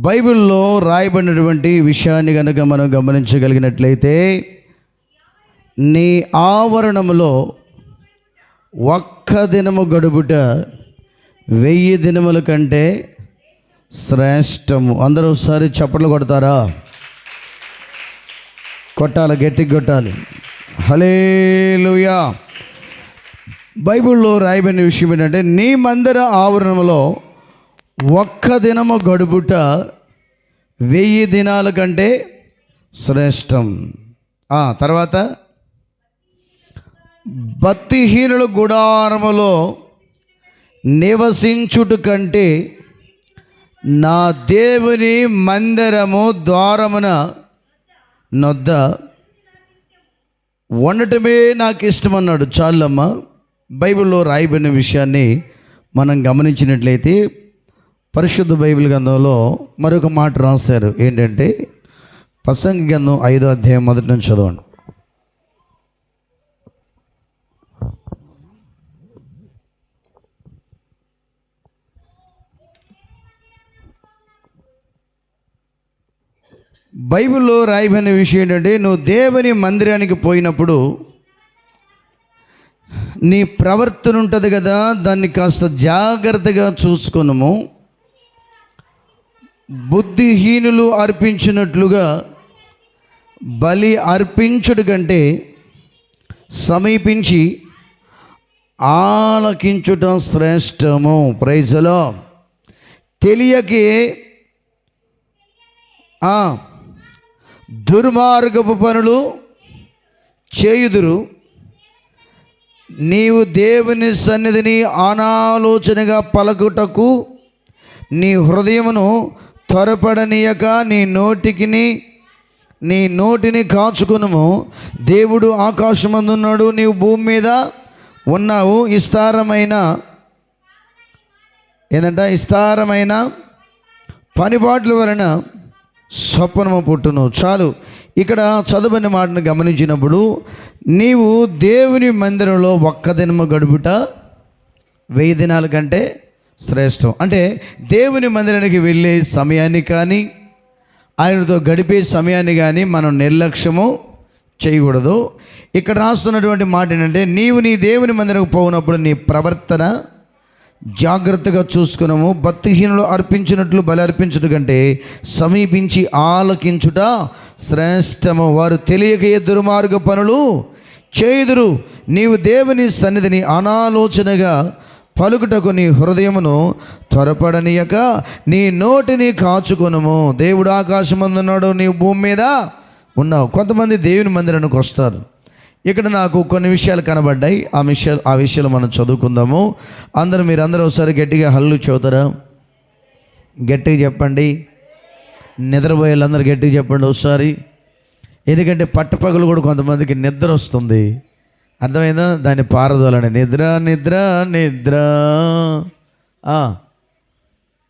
బైబిల్లో రాయబడినటువంటి విషయాన్ని కనుక మనం గమనించగలిగినట్లయితే నీ ఆవరణములో ఒక్క దినము గడుపుట వెయ్యి దినముల కంటే శ్రేష్టము. అందరూ ఒకసారి చప్పట్లు కొడతారా? కొట్టాలి గట్టికి కొట్టాలి. హలేలుయా బైబిల్లో రాయబడిన విషయం ఏంటంటే నీ మందిర ఆవరణంలో ఒక్క దినము గడుపుట వెయ్యి దినాల కంటే శ్రేష్టం. తర్వాత భక్తిహీనుల గుడారములో నివసించుట కంటే నా దేవుని మందిరము ద్వారమున నొద్ద. ఉండటమే నాకు ఇష్టమన్నాడు. చాలమ్మ బైబిల్లో రాయబడిన విషయాన్ని మనం గమనించినట్లయితే పరిశుద్ధ బైబిల్ గ్రంథంలో మరొక మాట రాశారు. ఏంటంటే ప్రసంగి గ్రంథం ఐదో అధ్యాయం మొదటి నుంచి చదవండి. బైబిల్లో రాయబడిన విషయం ఏంటంటే నువ్వు దేవుని మందిరానికి పోయినప్పుడు నీ ప్రవర్తన ఉంటుంది కదా దాన్ని కాస్త జాగ్రత్తగా చూసుకునము. బుద్ధిహీనులు అర్పించినట్లుగా బలి అర్పించుడు కంటే సమీపించి ఆలకించుట శ్రేష్టము. ప్రైజలో తెలియకే దుర్మార్గపు పనులు చేయుదురు. నీవు దేవుని సన్నిధిని అనాలోచనగా పలకుటకు నీ హృదయమును త్వరపడనీయక నీ నోటికిని నీ నోటిని కాచుకునుము. దేవుడు ఆకాశమందున్నాడు నీవు భూమి మీద ఉన్నావు. విస్తారమైన ఏంటంట విస్తారమైన పనిపాట్ల వలన స్వప్నము పుట్టును. చాలు. ఇక్కడ చదవని మాటను గమనించినప్పుడు నీవు దేవుని మందిరంలో ఒక్క దినము గడుపుట వెయ్యి దినాల కంటే శ్రేష్టం. అంటే దేవుని మందిరానికి వెళ్ళే సమయాన్ని కానీ ఆయనతో గడిపే సమయాన్ని కానీ మనం నిర్లక్ష్యము చేయకూడదు. ఇక్కడ రాస్తున్నటువంటి మాట ఏంటంటే నీవు నీ దేవుని మందిరకు పోయినప్పుడు నీ ప్రవర్తన జాగ్రత్తగా చూసుకున్నాము భక్తిహీనులు అర్పించినట్లు బలి అర్పించుట కంటే సమీపించి ఆలకించుట శ్రేష్టము. వారు తెలియక దుర్మార్గ పనులు చేయుదురు. నీవు దేవుని సన్నిధిని అనాలోచనగా పలుకుటకు నీ హృదయమును త్వరపడనీయక నీ నోటిని కాచుకొనుము. దేవుడు ఆకాశమందున్నాడు నీ భూమి మీద ఉన్నావు. కొంతమంది దేవుని మందిరానికి వస్తారు. ఇక్కడ నాకు కొన్ని విషయాలు కనబడ్డాయి. ఆ విషయాలు ఆ విషయాలు మనం చదువుకుందాము. అందరూ మీరు అందరూ ఒకసారి గట్టిగా హల్లు చదువుతారా? గట్టిగా చెప్పండి. నిద్రపోయే వాళ్ళందరూ గట్టిగా చెప్పండి ఒకసారి. ఎందుకంటే పట్టపగలు కూడా కొంతమందికి నిద్ర వస్తుంది. అర్థమైందా? దాన్ని పారదోలండి. నిద్ర నిద్ర నిద్ర.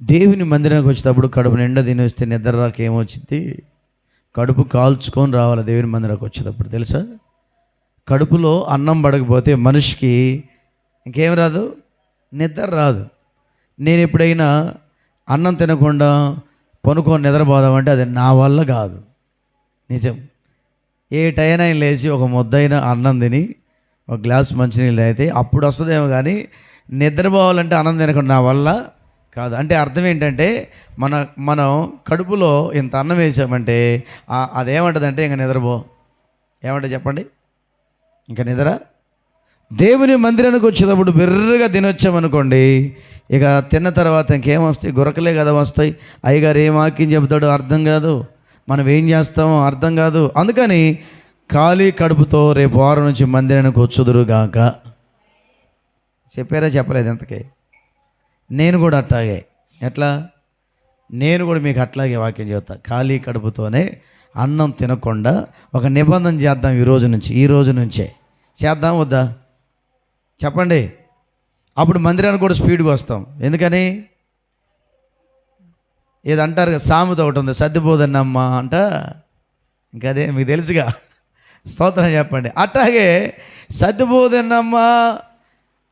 దేవుని మందిరానికి వచ్చేటప్పుడు కడుపు నిండా తిని వస్తే నిద్ర రాక ఏమొచ్చింది కడుపు కాల్చుకొని రావాలి దేవుని మందిరానికి వచ్చేటప్పుడు తెలుసా? కడుపులో అన్నం పడకపోతే మనిషికి ఇంకేం రాదు? నిద్ర రాదు. నేను ఎప్పుడైనా అన్నం తినకుండా పనుకొని నిద్రపోదామంటే అది నా వల్ల కాదు. నిజం. ఏ టైం లేచి ఒక ముద్దైన అన్నం తిని ఒక గ్లాస్ మంచినీళ్ళు అయితే అప్పుడు వస్తుందేమో కానీ నిద్రపోవాలంటే అన్నం తినకుండా నా వల్ల కాదు. అంటే అర్థం ఏంటంటే మన మనం కడుపులో ఇంత అన్నం వేసామంటే అదేమంటుందంటే ఇంకా నిద్రపో. ఏమంటే చెప్పండి? ఇంకా నిద్ర? దేవుని మందిరానికి వచ్చేటప్పుడు బిర్రగా తినొచ్చామనుకోండి ఇక తిన్న తర్వాత ఇంకేం వస్తాయి? గురకలే కదా వస్తాయి. అయ్యగారు ఏం వాక్యం చెబుతాడో అర్థం కాదు. మనం ఏం చేస్తామో అర్థం కాదు. అందుకని ఖాళీ కడుపుతో రేపు వారం నుంచి మందిరానికి వచ్చుదురుగాక చెప్పారా చెప్పలేదు ఎంతకే నేను కూడా అట్లాగే. ఎట్లా? నేను కూడా మీకు అట్లాగే వాక్యం చెబుతా. ఖాళీ కడుపుతోనే అన్నం తినకుండా ఒక నిబంధన చేద్దాం ఈ రోజు నుంచి ఈ రోజు నుంచే. చేద్దాం వద్దా? చెప్పండి. అప్పుడు మందిరానికి కూడా స్పీడ్గా వస్తాం. ఎందుకని? ఏదంటారు కదా సామెత ఒకటి ఉంది సర్దిపోదన్నమ్మా అంట. ఇంకా అదే మీకు తెలుసుగా. స్తోత్రం చెప్పండి. అట్లాగే సర్దిపోదన్నమ్మ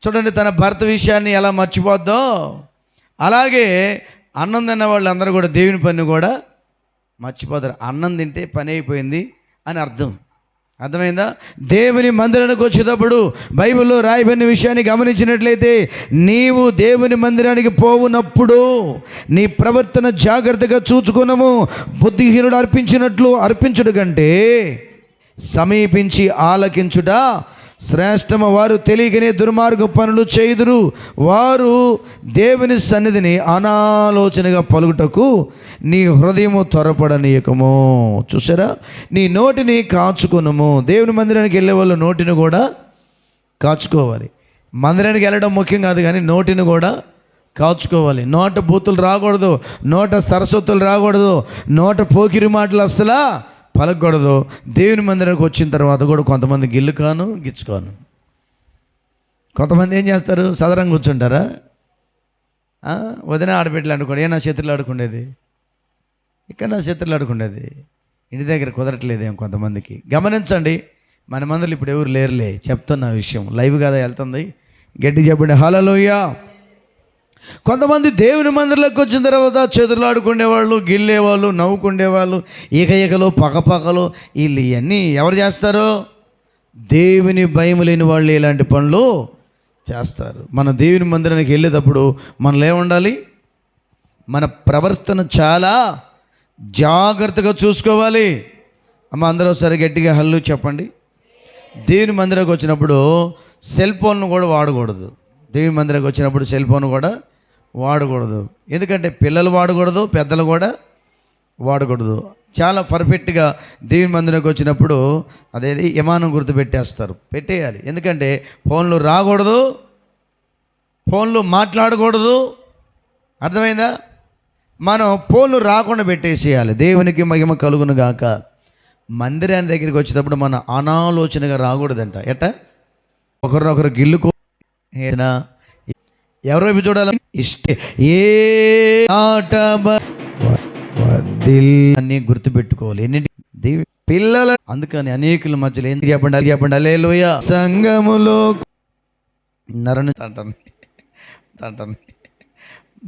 చూడండి తన భర్త విషయాన్ని ఎలా మర్చిపోద్దో అలాగే అన్నం తిన్న వాళ్ళు అందరూ కూడా దేవుని పని కూడా మర్చిపోతారు. అన్నం తింటే పని అయిపోయింది అని అర్థం. అర్థమైందా? దేవుని మందిరానికి వచ్చేటప్పుడు బైబిల్లో రాయబడిన విషయాన్ని గమనించినట్లయితే నీవు దేవుని మందిరానికి పోవునప్పుడు నీ ప్రవర్తన జాగ్రత్తగా చూచుకున్నాము బుద్ధిహీనుడు అర్పించినట్లు అర్పించుడు కంటే సమీపించి ఆలకించుట శ్రేష్టమ. వారు తెలియకనే దుర్మార్గ పనులు చేయుదురు. వారు దేవుని సన్నిధిని అనాలోచనగా పలుకుటకు నీ హృదయము త్వరపడనీయకము. చూసారా నీ నోటిని కాచుకొనుము. దేవుని మందిరానికి వెళ్ళే వాళ్ళు నోటిని కూడా కాచుకోవాలి. మందిరానికి వెళ్ళడం ముఖ్యం కాదు కానీ నోటిని కూడా కాచుకోవాలి. నోట బూతులు రాకూడదు. నోట సరస్వతులు రాకూడదు. నోట పోకిరి మాటలు అసలా పలకూడదు. దేవుని మందిరానికి వచ్చిన తర్వాత కూడా కొంతమంది గిల్లుకాను గిచ్చుకోను కొంతమంది ఏం చేస్తారు? సదరంగా కూర్చుంటారా? వదిన ఆడబిడ్డలు అనుకోండి ఏ నా చేతులు ఆడుకునేది ఇక్కడ నా చేతులు ఆడుకునేది ఇంటి దగ్గర కుదరట్లేదేం కొంతమందికి. గమనించండి మన మందులు ఇప్పుడు ఎవరు లేరులే. చెప్తున్న విషయం. లైవ్ కదా వెళ్తుంది? గట్టి చెప్పండి. హలోయ కొంతమంది దేవుని మందిరంలోకి వచ్చిన తర్వాత చేతులు గిల్లేవాళ్ళు నవ్వుకునేవాళ్ళు ఈక ఈకలు పకపకలు వీళ్ళు ఇవన్నీ ఎవరు చేస్తారు? దేవుని భయం లేని వాళ్ళు ఇలాంటి పనులు చేస్తారు. మన దేవుని మందిరానికి వెళ్ళేటప్పుడు మనలో ఏముండాలి మన ప్రవర్తన చాలా జాగ్రత్తగా చూసుకోవాలి. అమ్మ అందరూ సరే గట్టిగా హల్లు చెప్పండి. దేవుని మందిరానికి వచ్చినప్పుడు సెల్ ఫోన్ను కూడా వాడకూడదు. దేవుని మందిరానికి వచ్చినప్పుడు సెల్ ఫోన్ కూడా వాడకూడదు. ఎందుకంటే పిల్లలు వాడకూడదు పెద్దలు కూడా వాడకూడదు. చాలా పర్ఫెక్ట్గా దేవుని మందిరానికి వచ్చినప్పుడు అదేది విమానం గుర్తు పెట్టేస్తారు పెట్టేయాలి. ఎందుకంటే ఫోన్లు రాకూడదు ఫోన్లు మాట్లాడకూడదు. అర్థమైందా? మనం ఫోన్లు రాకుండా పెట్టేసేయాలి. దేవునికి మహిమ కలుగును గాక. మందిరాన్ని దగ్గరికి వచ్చేటప్పుడు మన అనాలోచనగా రాకూడదంట. ఎట్ట? ఒకరినొకరు గిల్లుకో ఎవరో చూడాలి? ఇష్టే. ఏ ఆట అన్ని గుర్తుపెట్టుకోవాలి. ఎన్నింటి దేవి పిల్లల అందుకని అనేకుల మధ్యలో ఎందుకు చెప్పండి? అది చెప్పండి. అలేలోయ సంఘములో నరను తంటుంది తంటుంది